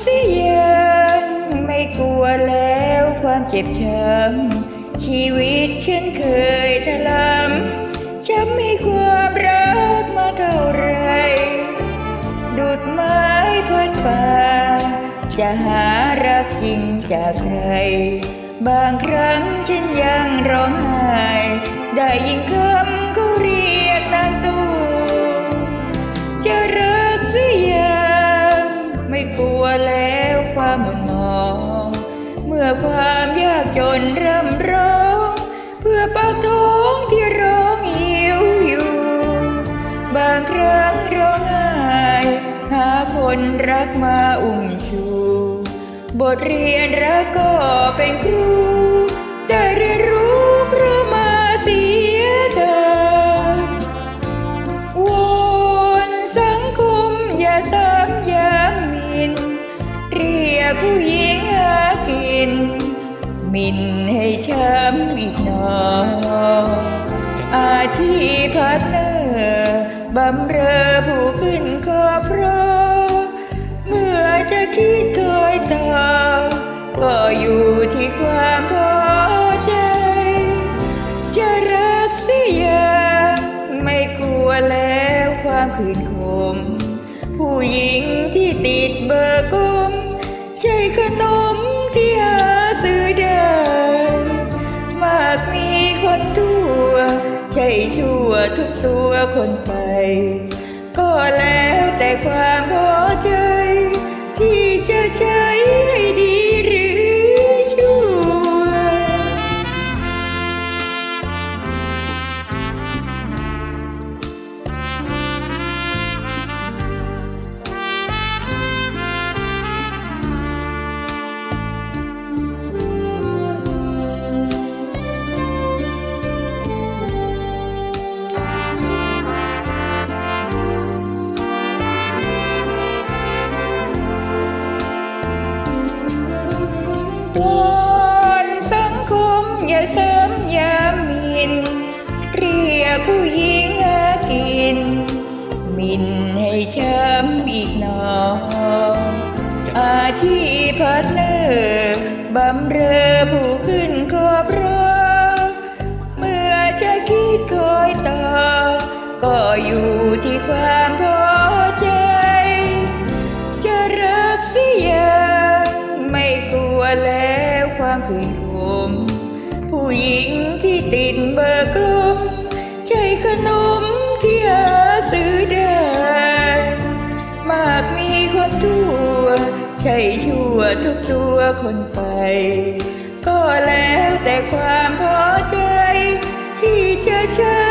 เสียงไม่กลัวแล้วความเจ็บช้ำชีวิตฉันเคยถลำจะมีความรักมาเท่าไร ดุดไม้พัดป่า จะหารักจริงจากใคร บางครั้งฉันยังร้องไห้ ได้ยินคื แล้วความหม่นหมองเมื่อความยากจนเริ่มร้อง เพื่อปากท้องที่ร้องหิวอยู่ บางครั้งร้องไห้หาคนรักมาอุ้มชู บทเรียนรักก็เป็นครู ผู้หญิงหากิน มินให้ช้ำอีกหนออาชีพพาร์ทเนอร์บำเรอผู้ขึ้นขอเพราะเมื่อจะคิดเคยต่อก็อยู่ที่ความพอใจ จะรักเสียยังไม่กลัวแล้วความขืนขมผู้หญิงที่ติดเบอร์ก ชั่วทุกตัวคนไป ก็แล้วแต่ความพอ สังคมอย่าซ้ำย้ำมิน เรียกผู้หญิงหากินหมินให้ช้ำอีกหนอ อาชีพพาร์ทเนอร์บำเรอผู้ขึ้นขอบรอเมื่อจะคิดคอยต่อ ก็อยู่ที่ความพอใจ จะรักเสียยังไม่กลัวแล้วความขืน ม ผู้หญิงที่ติดเบอร์กลมใช่ขนมที่หาซื้อได้ มากมีคนทั่ว ใช่ชั่วทุกตัวคนไป ก็แล้วแต่ความพอใจ ที่จะใช้